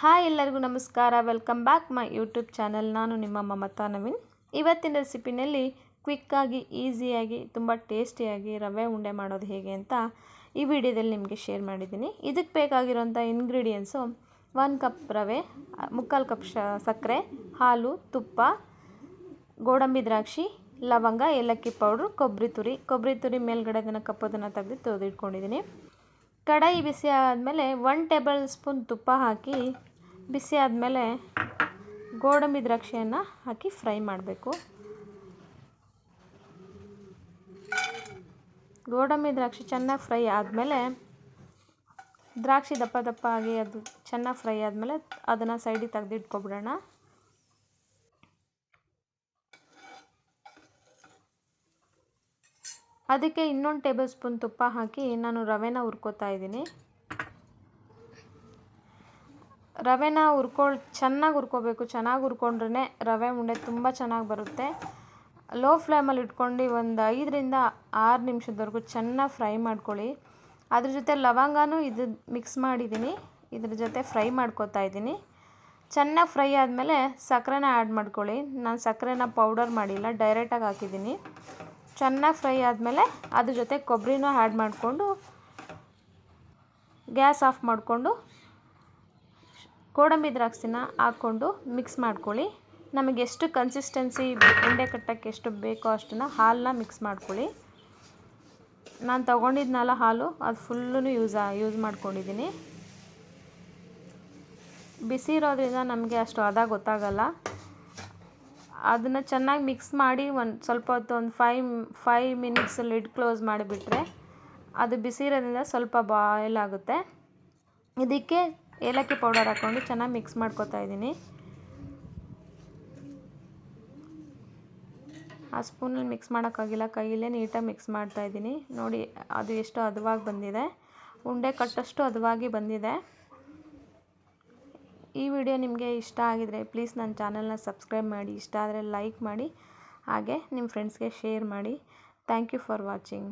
Hi ಎಲ್ಲರಿಗೂ ನಮಸ್ಕಾರ. Welcome back my YouTube channel ನಾನು ನಿಮ್ಮ ಮಮತಾ ನವೀನ್. ಇವತ್ತಿನ ರೆಸಿಪಿನಲ್ಲಿ ಕ್ವಿಕ್ಕಾಗಿ ಈಸಿಯಾಗಿ ತುಂಬ ಟೇಸ್ಟಿಯಾಗಿ ರವೆ ಉಂಡೆ ಮಾಡೋದು ಹೇಗೆ ಅಂತ ಈ ವಿಡಿಯೋದಲ್ಲಿ ನಿಮಗೆ ಶೇರ್ ಮಾಡಿದ್ದೀನಿ. ಇದಕ್ಕೆ ಬೇಕಾಗಿರೋಂಥ ಇಂಗ್ರೀಡಿಯೆಂಟ್ಸು ಒನ್ ಕಪ್ ರವೆ, ಮುಕ್ಕಾಲು ಕಪ್ ಸಕ್ಕರೆ, ಹಾಲು, ತುಪ್ಪ, ಗೋಡಂಬಿ ದ್ರಾಕ್ಷಿ, ಲವಂಗ, ಏಲಕ್ಕಿ ಪೌಡ್ರು, ಕೊಬ್ಬರಿ ತುರಿ. ಕೊಬ್ಬರಿ ತುರಿ ಮೇಲ್ಗಡೆ ಅದನ್ನು ಕಪ್ಪದನ್ನು ತೆಗೆದು ತೊಳೆದಿಟ್ಕೊಂಡಿದ್ದೀನಿ. ಕಡಾಯಿ ಬಿಸಿ ಆದಮೇಲೆ ಒನ್ ಟೇಬಲ್ ಸ್ಪೂನ್ ತುಪ್ಪ ಹಾಕಿ ಬಿಸಿ ಆದಮೇಲೆ ಗೋಡಂಬಿ ದ್ರಾಕ್ಷಿಯನ್ನು ಹಾಕಿ ಫ್ರೈ ಮಾಡಬೇಕು. ಗೋಡಂಬಿ ದ್ರಾಕ್ಷಿ ಚೆನ್ನಾಗಿ ಫ್ರೈ ಆದಮೇಲೆ ದ್ರಾಕ್ಷಿ ದಪ್ಪ ದಪ್ಪ ಆಗಿ ಅದು ಚೆನ್ನಾಗಿ ಫ್ರೈ ಆದಮೇಲೆ ಅದನ್ನು ಸೈಡಿಗೆ ತೆಗೆದಿಟ್ಕೊಬಿಡೋಣ ಅದಕ್ಕೆ ಇನ್ನೊಂದು ಟೇಬಲ್ ಸ್ಪೂನ್ ತುಪ್ಪ ಹಾಕಿ ನಾನು ರವೆನ ಹುರ್ಕೋತಾ ಇದ್ದೀನಿ. ರವೆನ ಹುರ್ಕೊಳ್, ಚೆನ್ನಾಗಿ ಹುರ್ಕೋಬೇಕು. ಚೆನ್ನಾಗಿ ಹುರ್ಕೊಂಡ್ರೆ ರವೆ ಉಂಡೆ ತುಂಬ ಚೆನ್ನಾಗಿ ಬರುತ್ತೆ. ಲೋ ಫ್ಲೇಮಲ್ಲಿ ಇಟ್ಕೊಂಡು ಒಂದು ಐದರಿಂದ ಆರು ನಿಮಿಷದವರೆಗೂ ಚೆನ್ನಾಗಿ ಫ್ರೈ ಮಾಡ್ಕೊಳ್ಳಿ. ಅದ್ರ ಜೊತೆ ಲವಂಗನೂ ಇದು ಮಿಕ್ಸ್ ಮಾಡಿದ್ದೀನಿ ಇದ್ರ ಜೊತೆ ಫ್ರೈ ಮಾಡ್ಕೋತಾ ಇದ್ದೀನಿ ಚೆನ್ನಾಗಿ ಫ್ರೈ ಆದಮೇಲೆ ಸಕ್ಕರೆನ ಆ್ಯಡ್ ಮಾಡ್ಕೊಳ್ಳಿ. ನಾನು ಸಕ್ಕರೆನ ಪೌಡರ್ ಮಾಡಿಲ್ಲ ಡೈರೆಕ್ಟಾಗಿ ಹಾಕಿದ್ದೀನಿ ಚೆನ್ನಾಗಿ ಫ್ರೈ ಆದಮೇಲೆ ಅದ್ರ ಜೊತೆ ಕೊಬ್ಬರಿನೂ ಆ್ಯಡ್ ಮಾಡಿಕೊಂಡು ಗ್ಯಾಸ್ ಆಫ್ ಮಾಡಿಕೊಂಡು ಗೋಡಂಬಿ ದ್ರಾಕ್ಷಿನ ಹಾಕ್ಕೊಂಡು ಮಿಕ್ಸ್ ಮಾಡ್ಕೊಳ್ಳಿ. ನಮಗೆ ಎಷ್ಟು ಕನ್ಸಿಸ್ಟೆನ್ಸಿ ಉಂಡೆ ಕಟ್ಟೋಕ್ಕೆ ಎಷ್ಟು ಬೇಕೋ ಅಷ್ಟನ್ನು ಹಾಲನ್ನ ಮಿಕ್ಸ್ ಮಾಡ್ಕೊಳ್ಳಿ. ನಾನು ತೊಗೊಂಡಿದ್ನಲ್ಲ ಹಾಲು, ಅದು ಫುಲ್ಲೂ ಯೂಸ್ ಯೂಸ್ ಮಾಡ್ಕೊಂಡಿದ್ದೀನಿ ಬಿಸಿ ಇರೋದ್ರಿಂದ ನಮಗೆ ಅಷ್ಟು ಅದ ಗೊತ್ತಾಗಲ್ಲ. ಅದನ್ನು ಚೆನ್ನಾಗಿ ಮಿಕ್ಸ್ ಮಾಡಿ ಒಂದು ಸ್ವಲ್ಪ ಹೊತ್ತು ಒಂದು five five minutes lid close ಮಾಡಿಬಿಟ್ರೆ ಅದು ಬಿಸಿ ಇರೋದ್ರಿಂದ ಸ್ವಲ್ಪ ಬಾಯ್ಲ್ ಆಗುತ್ತೆ. ಇದಕ್ಕೆ ಏಲಕ್ಕಿ ಪೌಡರ್ ಹಾಕ್ಕೊಂಡು ಚೆನ್ನಾಗಿ ಮಿಕ್ಸ್ ಮಾಡ್ಕೊತಾ ಇದ್ದೀನಿ. ಆ ಸ್ಪೂನಲ್ಲಿ ಮಿಕ್ಸ್ ಮಾಡೋಕ್ಕಾಗಿಲ್ಲ ಕೈಯಲ್ಲೇ ನೀಟಾಗಿ ಮಿಕ್ಸ್ ಮಾಡ್ತಾ ಇದ್ದೀನಿ. ನೋಡಿ, ಅದು ಎಷ್ಟು ಹದವಾಗಿ ಬಂದಿದೆ. ಉಂಡೆ ಕಟ್ಟಷ್ಟು ಹದವಾಗಿ ಬಂದಿದೆ. ಈ ವಿಡಿಯೋ ನಿಮಗೆ ಇಷ್ಟ ಆಗಿದರೆ ಪ್ಲೀಸ್ ನನ್ನ ಚಾನಲ್ನ ಸಬ್ಸ್ಕ್ರೈಬ್ ಮಾಡಿ, ಇಷ್ಟ ಆದರೆ ಲೈಕ್ ಮಾಡಿ, ಹಾಗೆ ನಿಮ್ಮ ಫ್ರೆಂಡ್ಸ್ಗೆ ಶೇರ್ ಮಾಡಿ. Thank you for watching